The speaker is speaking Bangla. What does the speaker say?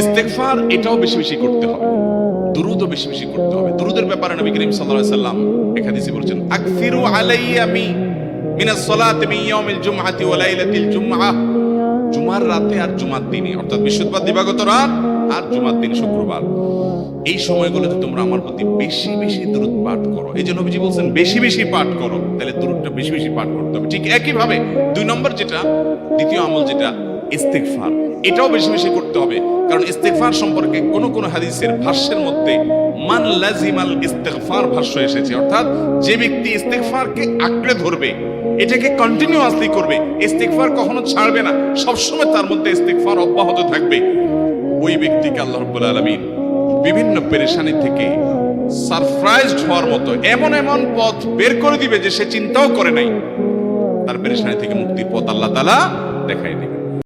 ইস্তেগফার। এটাও বেশি বেশি করতে হবে। দুরুদও বেশি বেশি করতে হবে। দুরুদের ব্যাপারে নবী করিম সাল্লাল্লাহু আলাইহি সাল্লাম আলাইয়া মি সালাতি ইয়াউমিল জুমআতি ওয়া লাইলাতিল জুমার রাতে আর জুমার দিনে, অর্থাৎ দিবাগত রাত আর জুমার দিন শুক্রবার। এই সময়গুলোতে তোমরা আমার প্রতি বেশি বেশি দূরত পাঠ করো। এই জন্য নবীজি বলছেন, বেশি বেশি পাঠ করো। তাহলে দূরতটা বেশি বেশি পাঠ করতে হবে। ঠিক একইভাবে দুই নম্বর যেটা, দ্বিতীয় আমল যেটা, ইস্তেগফার। এটাও বেশি বেশি করতে হবে। কারণ ইস্তেগফার সম্পর্কে কোন কোন হাদিসের ভাষ্যের মধ্যে মান লাজিমাল ইস্তেগফার ভাষ্য এসেছে। অর্থাৎ যে ব্যক্তি ইস্তেকফারকে আঁকড়ে ধরবে, এটাকে কন্টিনিউয়াসলি করবে ইস্তেকফার কখনো ছাড়বে না। সবসময় তার মধ্যে ইস্তেগফার অব্যাহত থাকবে। ওই ব্যক্তিকে আল্লাহ রাব্বুল আলামিন বিভিন্ন পেরেশানি থেকে সারপ্রাইজড হওয়ার মতো এমন এমন পথ বের করে দিবে যে সে চিন্তাও করে নাই। তার পেরেশানি থেকে মুক্তির পথ আল্লাহ তালা দেখাই দিবে